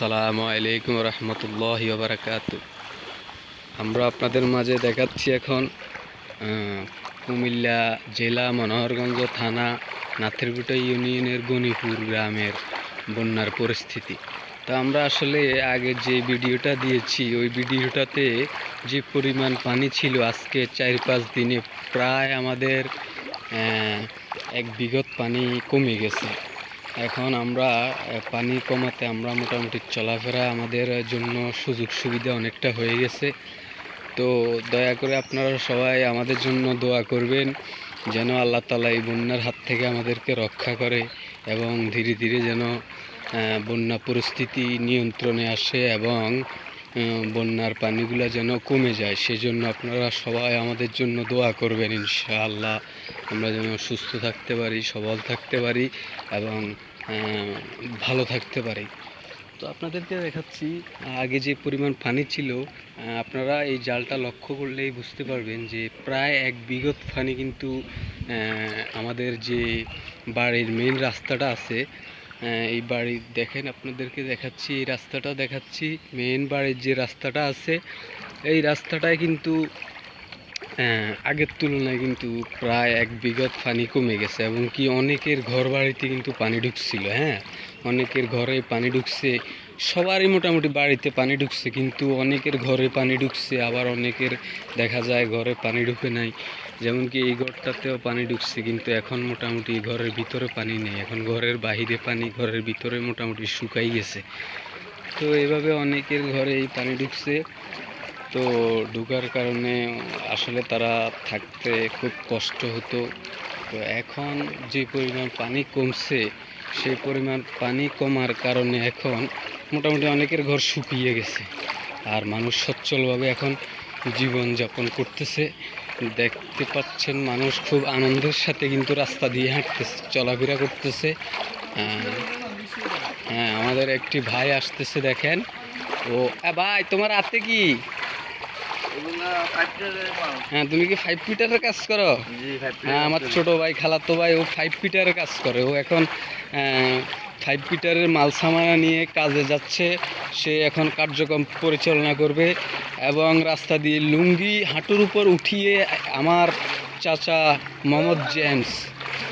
আসসালামু আলাইকুম রহমতুল্লাহ বারাকাত। আমরা আপনাদের মাঝে দেখাচ্ছি এখন কুমিল্লা জেলা মনোহরগঞ্জ থানা নাথেরগুটা ইউনিয়নের গণিপুর গ্রামের বন্যার পরিস্থিতি। তো আমরা আসলে আগে যে ভিডিওটা দিয়েছি, ওই ভিডিওটাতে যে পরিমাণ পানি ছিল আজকে চার পাঁচ দিনে প্রায় আমাদের এক বিঘত পানি কমে গেছে। এখন আমরা পানি কমাতে আমরা মোটামুটি চলাফেরা আমাদের জন্য সুযোগ সুবিধা অনেকটা হয়ে গেছে। তো দয়া করে আপনারা সবাই আমাদের জন্য দোয়া করবেন, যেন আল্লাহ তালা এই বন্যার হাত থেকে আমাদেরকে রক্ষা করে এবং ধীরে ধীরে যেন বন্যা পরিস্থিতি নিয়ন্ত্রণে আসে এবং বন্যার পানিগুলো যেন কমে যায়, সেজন্য আপনারা সবাই আমাদের জন্য দোয়া করবেন, ইনশাআল্লাহ। আমরা যেন সুস্থ থাকতে পারি, সবল থাকতে পারি এবং ভালো থাকতে পারি। তো আপনাদেরকে দেখাচ্ছি, আগে যে পরিমাণ পানি ছিল আপনারা এই জালটা লক্ষ্য করলেই বুঝতে পারবেন যে প্রায় এক বিঘত পানি কিন্তু আমাদের যে বাড়ির মেন রাস্তাটা আছে এই বাড়ি দেখেন আপনাদেরকে দেখাচ্ছি এই রাস্তাটা দেখাচ্ছি। মেন বাড়ির যে রাস্তাটা আছে এই রাস্তাটায় কিন্তু আহ, আগের তুলনায় কিন্তু প্রায় এক বিঘত পানি কমে গেছে এবং কি অনেকের ঘর বাড়িতে কিন্তু পানি ঢুকছিল হ্যাঁ। অনেকের ঘরে পানি ঢুকছে সবারই মোটামুটি বাড়িতে পানি ঢুকছে কিন্তু অনেকের ঘরে পানি ঢুকছে আবার অনেকের দেখা যায় ঘরে পানি ঢুকে নাই। যেমন কি এই ঘরটাতেও পানি ঢুকছে, কিন্তু এখন মোটামুটি ঘরের ভিতরে পানি নেই। এখন ঘরের বাহিরে পানি ঘরের ভিতরে মোটামুটি শুকাই গেছে। তো এভাবে অনেকের ঘরে এই পানি ঢুকছে। তো ঢুকার কারণে আসলে তারা থাকতে খুব কষ্ট হতো। তো এখন যে পরিমাণ পানি কমছে, সেই পরিমাণ পানি কমার কারণে এখন মোটামুটি অনেকের ঘর শুকিয়ে গেছে। আর মানুষ সচ্ছলভাবে এখন জীবন যাপন করতেছে। দেখতে পাচ্ছেন মানুষ খুব আনন্দের সাথে কিন্তু রাস্তা দিয়ে হাঁটতেছে চলাফেরা করতেছে। হ্যাঁ আমাদের একটি ভাই আসতেছে দেখেন। ও ভাই তোমার হাতে কি? হ্যাঁ তুমি কি ফাইভ ফিটারের কাজ করো? হ্যাঁ আমার ছোট ভাই খালাতো ভাই ও ফাইভ ফিটারের কাজ করে। ও এখন ফাইভ ফিটারের মাল সামানা নিয়ে কাজে যাচ্ছে। সে এখন কার্যক্রম পরিচালনা করবে এবং রাস্তা দিয়ে লুঙ্গি হাঁটুর উপর উঠিয়ে আমার চাচা মোহাম্মদ জেমস।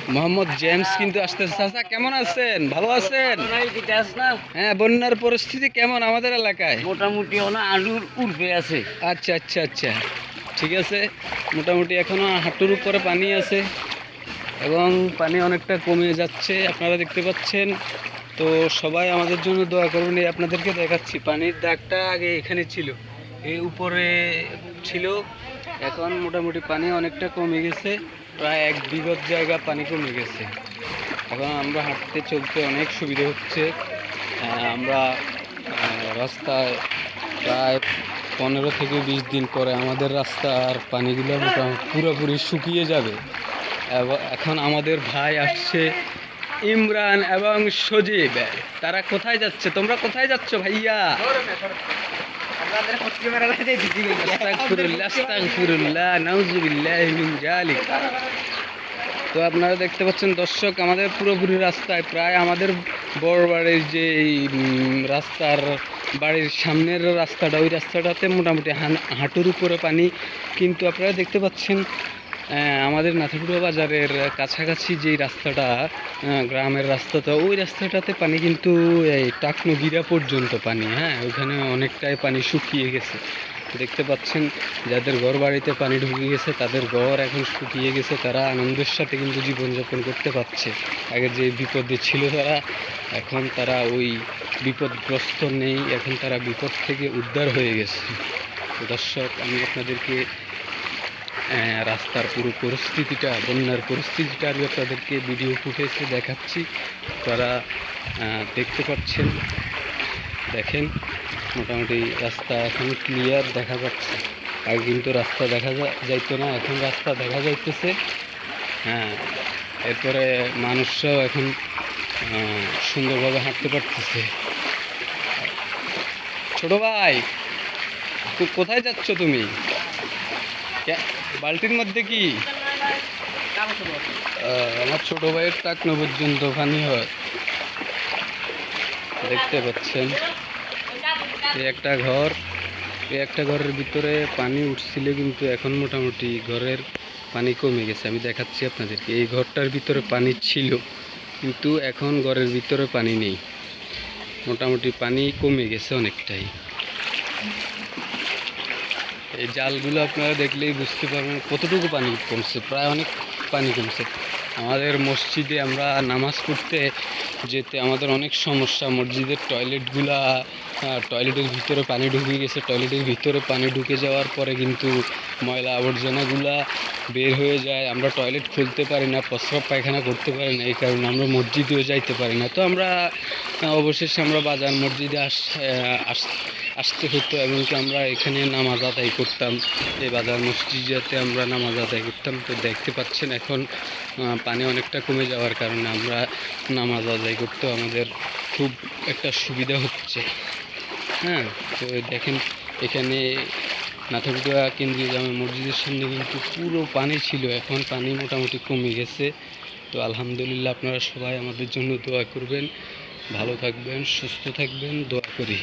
মোহাম্মদ জেমস কিন্তু আসতেছে চাচা কেমন আছেন? ভালো আছেন? হ্যাঁ বন্যার পরিস্থিতি কেমন আমাদের এলাকায়? মোটামুটি ওনা আলুর উঠবে আছে। আচ্ছা আচ্ছা আচ্ছা। ঠিক আছে মোটামুটি এখনও হাঁটুর উপরে পানি আছে। এবং পানি অনেকটা কমে যাচ্ছে, আপনারা দেখতে পাচ্ছেন। তো সবাই আমাদের জন্য দোয়া করবেন। এই আপনাদেরকে দেখাচ্ছি, পানির দাগটা আগে এখানে ছিল, এই উপরে ছিল। এখন মোটামুটি পানি অনেকটা কমে গেছে, প্রায় এক বিঘত জায়গা পানি কমে গেছে। এখন আমরা হাঁটতে চলতে অনেক সুবিধে হচ্ছে। আমরা রাস্তায় প্রায় পনেরো থেকে বিশ দিন পরে আমাদের রাস্তার পানিগুলো মোটামুটি পুরোপুরি শুকিয়ে যাবে। এখন আমাদের ভাই আসছে ইমরান এবং সজীব। তারা কোথায় যাচ্ছে? তোমরা কোথায় যাচ্ছ ভাইয়া? তো আপনারা দেখতে পাচ্ছেন, দর্শক, আমাদের পুরোপুরি রাস্তায়, প্রায় আমাদের বড় বাড়ির যে রাস্তার বাড়ির সামনের রাস্তাটা, ওই রাস্তাটাতে মোটামুটি হাঁটুর উপরে পানি। কিন্তু আপনারা দেখতে পাচ্ছেন আমাদের নাথিপুরা বাজারের কাছাকাছি যেই রাস্তাটা গ্রামের রাস্তাটা ওই রাস্তাটাতে পানি কিন্তু এই টাকনগিরা পর্যন্ত পানি হ্যাঁ? ওইখানে অনেকটাই পানি শুকিয়ে গেছে। দেখতে পাচ্ছেন, যাদের ঘর বাড়িতে পানি ঢুকে গেছে, তাদের ঘর এখন শুকিয়ে গেছে, তারা আনন্দের সাথে কিন্তু জীবনযাপন করতে পারছে। আগে যে বিপদে ছিল তারা, এখন তারা ওই বিপদগ্রস্ত নেই, এখন তারা বিপদ থেকে উদ্ধার হয়ে গেছে। দর্শক, আমি আপনাদেরকে রাস্তার পুরো পরিস্থিতিটা, বন্যার পরিস্থিতিটা আমি আপনাদেরকে ভিডিও ফুটেজে দেখাচ্ছি। তারা দেখতে পাচ্ছেন, দেখেন, মোটামুটি রাস্তা এখন ক্লিয়ার দেখা যাচ্ছে। আগে কিন্তু রাস্তা দেখা যাইতো না, এখন রাস্তা দেখা যাইতেছে। হ্যাঁ এরপরে মানুষরাও এখন সুন্দরভাবে হাঁটতে পারতেছে। ছোট ভাই কোথায় যাচ্ছ তুমি? বালতির মধ্যে কি? আমার ছোট ভাইয়ের টাকনো পর্যন্ত পানি হয়। দেখতে পাচ্ছেন? এই একটা ঘর একটা ঘরের ভিতরে পানি উঠছিল কিন্তু এখন মোটামুটি ঘরের পানি কমে গেছে। আমি দেখাচ্ছি আপনাদেরকে। এই ঘরটার ভিতরে পানি ছিল, কিন্তু এখন ঘরের ভিতরে পানি নেই। মোটামুটি পানি কমে গেছে অনেকটাই। এই জালগুলো আপনারা দেখলেই বুঝতে পারবেন কতটুকু পানি কমছে, প্রায় অনেক পানি কমছে। আমাদের মসজিদে আমরা নামাজ পড়তে যেতে আমাদের অনেক সমস্যা, মসজিদের টয়লেটগুলা টয়লেটের ভিতরে পানি ঢুকে গেছে, টয়লেটের ভিতরে পানি ঢুকে যাওয়ার পরে কিন্তু ময়লা আবর্জনাগুলা বের হয়ে যায়। আমরা টয়লেট খুলতে পারি না, প্রস্রাব পায়খানা করতে পারি না, এই কারণে আমরা মসজিদেও যাইতে পারি না। তো আমরা অবশেষে আমরা বাজার মসজিদে আস আস- আসতে হতো এমনকি আমরা এখানে নামাজ আদায় করতাম। এই বাজার মসজিদাতে আমরা নামাজ আদায় করতাম। তো দেখতে পাচ্ছেন এখন পানি অনেকটা কমে যাওয়ার কারণে আমরা নামাজ আদায় করতেও আমাদের খুব একটা সুবিধা হচ্ছে। হ্যাঁ তো দেখেন, এখানে নাথরগুয়া কেন্দ্রীয় জামে মসজিদের সামনে কিন্তু পুরো পানি ছিল। এখন পানি মোটামুটি কমে গেছে। তো আলহামদুলিল্লাহ আপনারা সবাই আমাদের জন্য দোয়া করবেন। ভালো থাকবেন সুস্থ থাকবেন দোয়া করি।